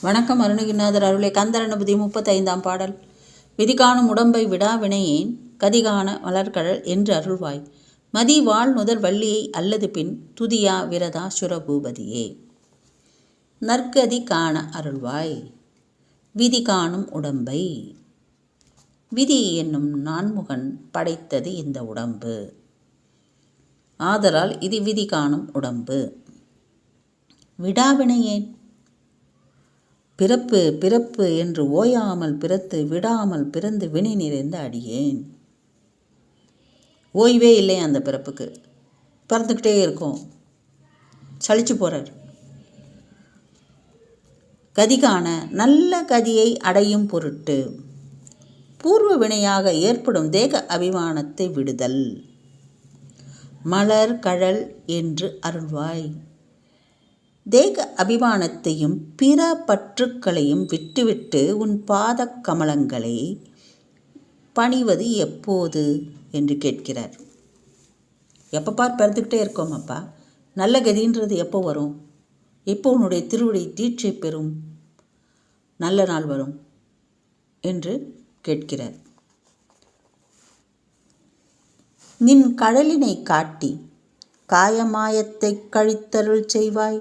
வணக்கம் அருணகிரிநாதர் அருளை. கந்தரணபதி முப்பத்தைந்தாம் பாடல். விதி காணும் உடம்பை விடாவினையேன் கதிகான மலர்கழல் என்று அருள்வாய். மதி வாழ் முதல் வள்ளியை அல்லது பின் துதியா விரதா சுரபூபதியே. நற்கதி காண அருள்வாய். விதி காணும் உடம்பை. விதி என்னும் நான்முகன் படைத்தது இந்த உடம்பு. ஆதலால் இது விதி காணும் உடம்பு. விடாவினையேன் பிறப்பு பிறப்பு என்று ஓயாமல் பிறத்து விடாமல் பிறந்து வினை நிறைந்த அடியேன். ஓய்வே இல்லை அந்த பிறப்புக்கு. பிறந்துக்கிட்டே இருக்கும். சளிச்சு போகிறார் கதிகான நல்ல கதியை அடையும் பொருட்டு பூர்வ வினையாக ஏற்படும் தேக அபிமானத்தை விடுதல். மலர் கழல் என்று அருள்வாய். தேக அபிமானத்தையும் பிற பற்றுக்களையும் விட்டுவிட்டு உன் பாத கமலங்களை பணிவது எப்போது? என்று கேட்கிறார். எப்போ பார் பிறந்துக்கிட்டே இருக்கோம் அப்பா. நல்ல கதின்றது எப்போ வரும்? எப்போ உன்னுடைய திருவிடை தீட்சை பெறும்? நல்ல நாள் வரும் என்று கேட்கிறார். நின் கடலினை காட்டி காயமாயத்தை கழித்தருள் செய்வாய்.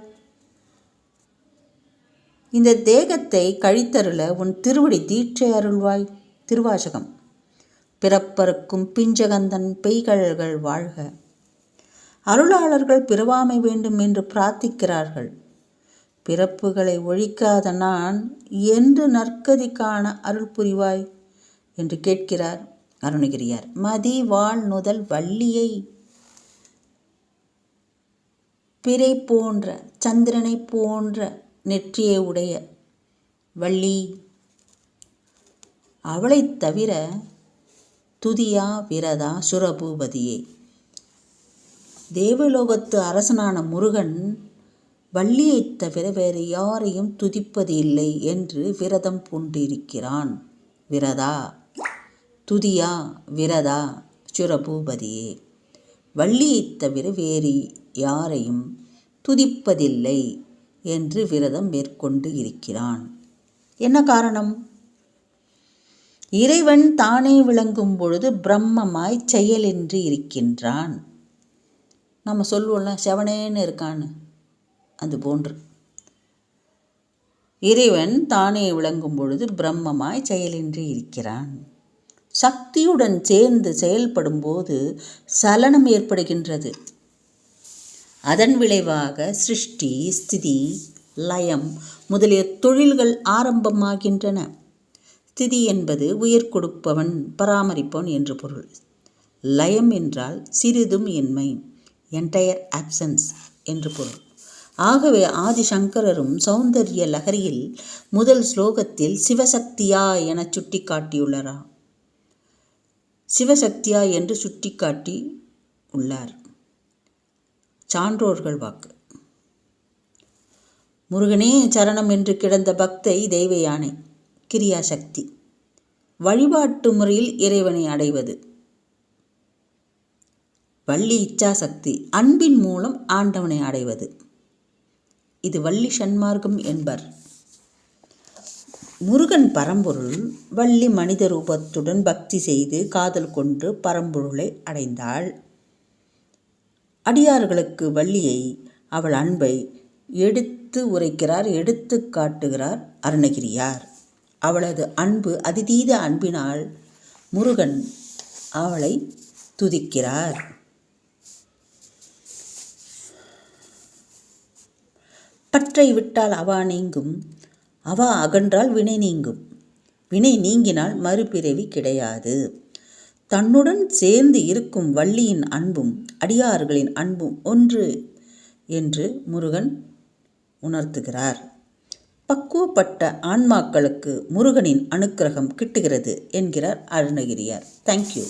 இந்த தேகத்தை கழித்தருள உன் திருவடி தீட்சை அருள்வாய் திருவாசகம். பிறப்பருக்கும் பிஞ்சகந்தன் பெய்கழல்கள் வாழ்க. அருளாளர்கள் பிறவாமை வேண்டும் என்று பிரார்த்திக்கிறார்கள். பிறப்புகளை ஒழிக்காத நான் என்று நற்கதி காண அருள் புரிவாய் என்று கேட்கிறார் அருணகிரியார். மதி வாழ் நுதல் வள்ளியை பிறை போன்ற சந்திரனை போன்ற நெற்றியை உடைய வள்ளி. அவளைத் தவிர துதியா விரதா சுரபூபதியே. தேவலோகத்து அரசனான முருகன் வள்ளியைத் தவிர வேறு யாரையும் துதிப்பது இல்லை என்று விரதம் பூண்டிருக்கிறான். விரதா. துதியா விரதா சுரபூபதியே. வள்ளியைத் தவிர வேறு யாரையும் துதிப்பதில்லை. என்று விரதம் மேற்கொண்டு இருக்கிறான். என்ன காரணம்? இறைவன் தானே விளங்கும் பொழுது பிரம்மமாய் செயலின்றி இருக்கின்றான். நம்ம சொல்லுவோம்ல செவனேன்னு இருக்கான்னு. அது போன்று. இறைவன் தானே விளங்கும் பொழுது பிரம்மமாய் செயலின்றி இருக்கிறான். சக்தியுடன் சேர்ந்து செயல்படும் போது சலனம் ஏற்படுகின்றது. அதன் விளைவாக சிருஷ்டி ஸ்திதி லயம் முதலிய தொழில்கள் ஆரம்பமாகின்றன. ஸ்திதி என்பது உயிர் கொடுப்பவன் பராமரிப்பவன் என்று பொருள். லயம் என்றால் சிறிதும் இன்மை என்டையர் ஆப்சன்ஸ் என்று பொருள். ஆகவே ஆதிசங்கரரும் சௌந்தர்ய லகரியில் முதல் ஸ்லோகத்தில் சிவசக்தியா என சுட்டி காட்டியுள்ளாரா சிவசக்தியா என்று சுட்டி காட்டி உள்ளார். சான்றோர்கள் வாக்கு. முருகனே சரணம் என்று கிடந்த பக்தை தெய்வ யானை கிரியாசக்தி. வழிபாட்டு முறையில் இறைவனை அடைவது. வள்ளி இச்சாசக்தி அன்பின் மூலம் ஆண்டவனை அடைவது. இது வள்ளி சன்மார்க்கம் என்பர். முருகன் பரம்பொருள் வள்ளி மனித ரூபத்துடன் பக்தி செய்து காதல் கொண்டு பரம்பொருளை அடைந்தாள். அடியார்களுக்கு வள்ளியை அவள் அன்பை எடுத்து உரைக்கிறார் எடுத்து காட்டுகிறார் அருணகிரியார். அவளது அன்பு அதிதீத அன்பினால் முருகன் அவளை துதிக்கிறார். பற்றை விட்டால் அவா நீங்கும் அவா அகன்றால் வினை நீங்கும். வினை நீங்கினால் மறுபிறவி கிடையாது. தன்னுடன் சேர்ந்து இருக்கும் வள்ளியின் அன்பும் அடியார்களின் அன்பும் ஒன்று என்று முருகன் உணர்த்துகிறார். பக்குவப்பட்ட ஆன்மாக்களுக்கு முருகனின் அனுக்கிரகம் கிட்டுகிறது என்கிறார் அருணகிரியார். தேங்க்யூ